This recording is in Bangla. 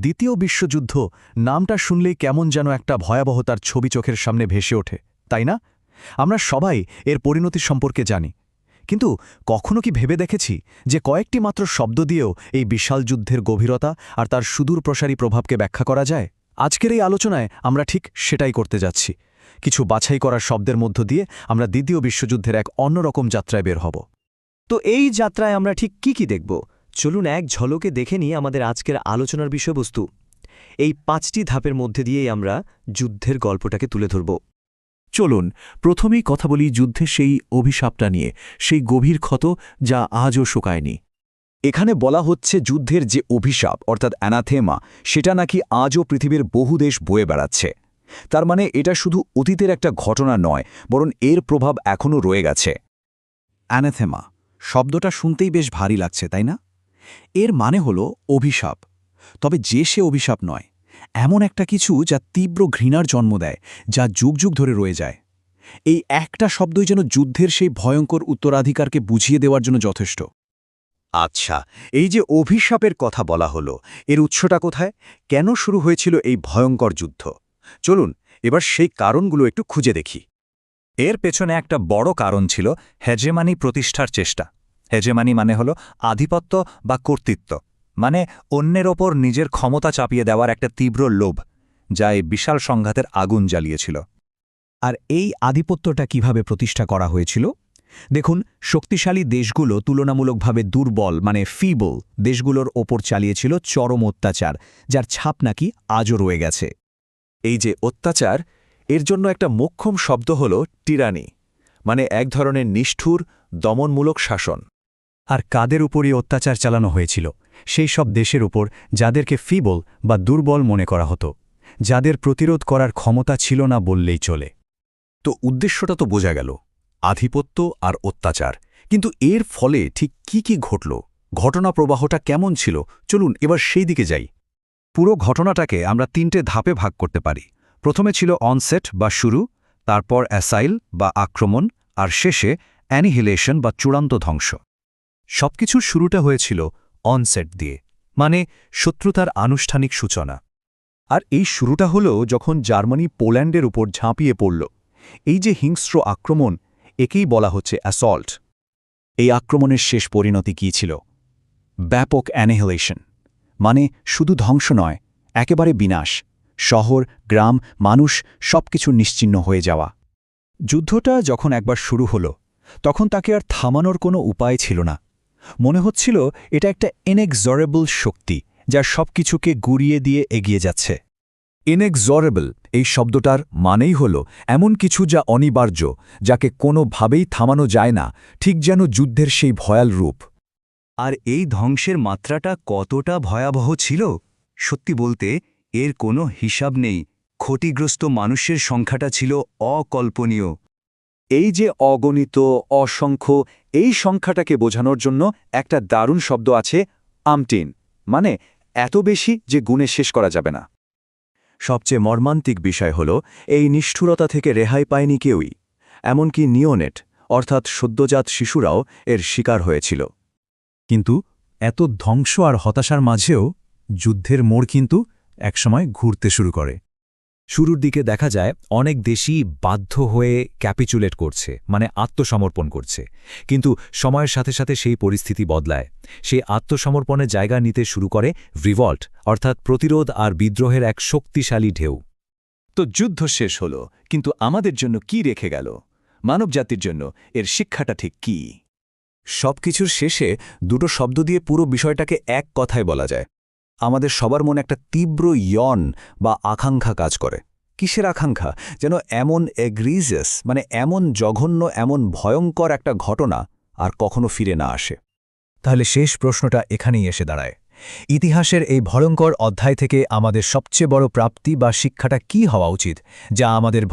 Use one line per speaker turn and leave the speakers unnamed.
দ্বিতীয় বিশ্বযুদ্ধ নামটা শুনলেই কেমন যেন একটা ভয়াবহতার ছবি চোখের সামনে ভেসে ওঠে, তাই না? আমরা সবাই এর পরিণতি সম্পর্কে জানি। কিন্তু কখনো কি ভেবে দেখেছি যে কয়েকটি মাত্র শব্দ দিয়েও এই বিশাল যুদ্ধের গভীরতা আর তার সুদূর প্রসারী প্রভাবকে ব্যাখ্যা করা যায়? আজকের এই আলোচনায় আমরা ঠিক সেটাই করতে যাচ্ছি। কিছু বাছাই করার শব্দের মধ্য দিয়ে আমরা দ্বিতীয় বিশ্বযুদ্ধের এক অন্যরকম যাত্রায় বের হব।
তো এই যাত্রায় আমরা ঠিক কি কি দেখব? চলুন এক ঝলকে দেখে নিই আমাদের আজকের আলোচনার বিষয়বস্তু। এই পাঁচটি ধাপের মধ্যে দিয়েই আমরা যুদ্ধের গল্পটাকে তুলে ধরব।
চলুন, প্রথমেই কথা বলি যুদ্ধের সেই অভিশাপটা নিয়ে, সেই গভীর ক্ষত যা আজও শোকায়নি।
এখানে বলা হচ্ছে যুদ্ধের যে অভিশাপ, অর্থাৎ অ্যানাথেমা, সেটা নাকি আজও পৃথিবীর বহু দেশ বয়ে বেড়াচ্ছে। তার মানে এটা শুধু অতীতের একটা ঘটনা নয়, বরং এর প্রভাব এখনও রয়ে গেছে।
অ্যানাথেমা, শব্দটা শুনতেই বেশ ভারী লাগছে, তাই না? এর মানে হল অভিশাপ। তবে যে সে অভিশাপ নয়, এমন একটা কিছু যা তীব্র ঘৃণার জন্ম দেয়, যা যুগ যুগ ধরে রয়ে যায়। এই একটা শব্দই যেন যুদ্ধের সেই ভয়ঙ্কর উত্তরাধিকারকে বুঝিয়ে দেওয়ার জন্য যথেষ্ট।
আচ্ছা এই যে অভিশাপের কথা বলা হলো, এর উৎসটা কোথায়? কেন শুরু হয়েছিল এই ভয়ঙ্কর যুদ্ধ? চলুন, এবার সেই কারণগুলো একটু খুঁজে দেখি।
এর পেছনে একটা বড় কারণ ছিল হেজেমানি প্রতিষ্ঠার চেষ্টা। হেজেমানি মানে হল আধিপত্য বা কর্তৃত্ব মানে অন্যের ওপর নিজের ক্ষমতা চাপিয়ে দেওয়ার একটা তীব্র লোভ, যা এই বিশাল সংঘাতের আগুন জ্বালিয়েছিল।
আর এই আধিপত্যটা কীভাবে প্রতিষ্ঠা করা হয়েছিল? দেখুন, শক্তিশালী দেশগুলো তুলনামূলকভাবে দুর্বল মানে ফিবল দেশগুলোর ওপর চালিয়েছিল চরম অত্যাচার, যার ছাপ নাকি আজও রয়ে গেছে।
এই যে অত্যাচার, এর জন্য একটা মোক্ষম শব্দ হল টিরানি মানে এক ধরনের নিষ্ঠুর, দমনমূলক শাসন।
আর কাদের উপরই অত্যাচার চালানো হয়েছিল, সেই সব দেশের উপর যাদেরকে ফিবল বা দুর্বল মনে করা হতো, যাদের প্রতিরোধ করার ক্ষমতা ছিল না বললেই চলে।
তো উদ্দেশ্যটা তো বোঝা গেল, আধিপত্য আর অত্যাচার। কিন্তু এর ফলে ঠিক কি কি ঘটল, ঘটনা প্রবাহটা কেমন ছিল, চলুন এবার সেই দিকে যাই। পুরো ঘটনাটাকে আমরা তিনটে ধাপে ভাগ করতে পারি। প্রথমে ছিল অনসেট বা শুরু, তারপর অ্যাসাইল বা আক্রমণ, আর শেষে অ্যানিহিলেশন বা চূড়ান্ত ধ্বংস।
সবকিছুর শুরুটা হয়েছিল অনসেট দিয়ে মানে শত্রুতার আনুষ্ঠানিক সূচনা। আর এই শুরুটা হল যখন জার্মানি পোল্যান্ডের উপর ঝাঁপিয়ে পড়ল। এই যে হিংস্র আক্রমণ, একেই বলা হচ্ছে অ্যাসল্ট
এই আক্রমণের শেষ পরিণতি কী ছিল? ব্যাপক অ্যানিহিলেশন মানে শুধু ধ্বংস নয়, একেবারে বিনাশ। শহর, গ্রাম, মানুষ, সবকিছু নিশ্চিহ্ন হয়ে যাওয়া।
যুদ্ধটা যখন একবার শুরু হল, তখন তাকে আর থামানোর কোনো উপায় ছিল না। মনে হচ্ছিল এটা একটা ইনএক্সরেবল শক্তি, যা সবকিছুকে গুড়িয়ে দিয়ে এগিয়ে যাচ্ছে।
ইনএক্সরেবল এই শব্দটার মানেই হল এমন কিছু যা অনিবার্য, যাকে কোনোভাবেই থামানো যায় না, ঠিক যেন যুদ্ধের সেই ভয়াল রূপ।
আর এই ধ্বংসের মাত্রাটা কতটা ভয়াবহ ছিল? সত্যি বলতে, এর কোনো হিসাব নেই। ক্ষতিগ্রস্ত মানুষের সংখ্যাটা ছিল অকল্পনীয়।
এই যে অগণিত, অসংখ্য এই সংখ্যাটাকে বোঝানোর জন্য একটা দারুণ শব্দ আছে, আমটিন মানে এত বেশি যে গুণে শেষ করা যাবে না। সবচেয়ে মর্মান্তিক বিষয় হল, এই নিষ্ঠুরতা থেকে রেহাই পায়নি কেউই, এমনকি নিওনেট, অর্থাৎ সদ্যজাত শিশুরাও এর শিকার হয়েছিল।
কিন্তু এত ধ্বংস আর হতাশার মাঝেও যুদ্ধের মোড় কিন্তু একসময় ঘুরতে শুরু করে। শুরুর দিকে দেখা যায় অনেক দেশই বাধ্য হয়ে ক্যাপিচুলেট করছে মানে আত্মসমর্পণ করছে। কিন্তু সময়ের সাথে সাথে সেই পরিস্থিতি বদলায়। সেই আত্মসমর্পণের জায়গা নিতে শুরু করে রিভল্ট অর্থাৎ প্রতিরোধ আর বিদ্রোহের এক শক্তিশালী ঢেউ।
তো যুদ্ধ শেষ হল কিন্তু আমাদের জন্য কি রেখে গেল? মানবজাতির জন্য এর শিক্ষাটা ঠিক কি? সবকিছুর শেষে দুটো শব্দ দিয়ে পুরো বিষয়টাকে এক কথায় বলা যায়। আমাদের সবার মনে একটা তীব্র ইয়ন বা আকাঙ্ক্ষা কাজ করে। কিসের আকাঙ্ক্ষা? যেন এমন এগ্রিজিয়াস মানে এমন জঘন্য, এমন ভয়ঙ্কর একটা ঘটনা আর কখনো ফিরে না আসে।
তাহলে শেষ প্রশ্নটা এখানেই এসে দাঁড়ায়। ইতিহাসের এই ভয়ঙ্কর অধ্যায় থেকে আমাদের সবচেয়ে বড় প্রাপ্তি বা শিক্ষাটা কি হওয়া উচিত, যা আমাদের